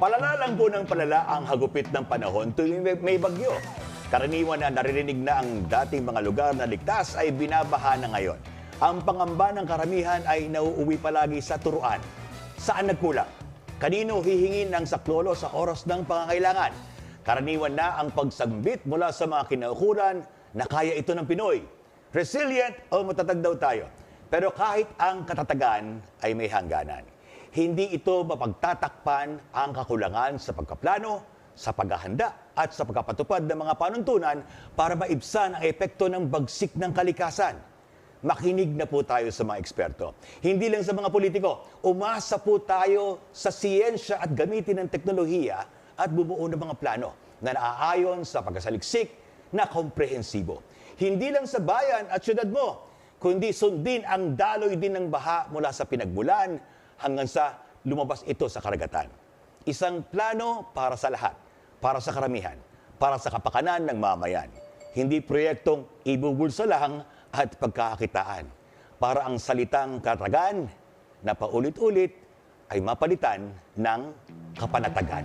Palala lang po ng palala ang hagupit ng panahon tuwing may, bagyo. Karaniwan na naririnig na ang dating mga lugar na ligtas ay binabaha na ngayon. Ang pangamba ng karamihan ay nauuwi palagi sa turuan. Saan nagkulang? Kanino hihingin ng saklolo sa oras ng pangangailangan? Karaniwan na ang pagsambit mula sa mga kinaukulan na kaya ito ng Pinoy. Resilient o matatag daw tayo. Pero kahit ang katatagan ay may hangganan. Hindi ito mapagtatakpan ang kakulangan sa pagkaplano, sa paghahanda at sa pagkapatupad ng mga panuntunan para maibsan ang epekto ng bagsik ng kalikasan. Makinig na po tayo sa mga eksperto. Hindi lang sa mga politiko, umasa po tayo sa siyensya at gamitin ng teknolohiya at bumuo ng mga plano na naaayon sa pagkasaliksik na komprehensibo. Hindi lang sa bayan at syudad mo, kundi sundin ang daloy din ng baha mula sa pinagmulan hanggang sa lumabas ito sa karagatan. Isang plano para sa lahat, para sa karamihan, para sa kapakanan ng mamayan. Hindi proyektong ibubulsa lang at pagkakakitaan. Para ang salitang katagan na paulit-ulit ay mapalitan ng kapanatagan.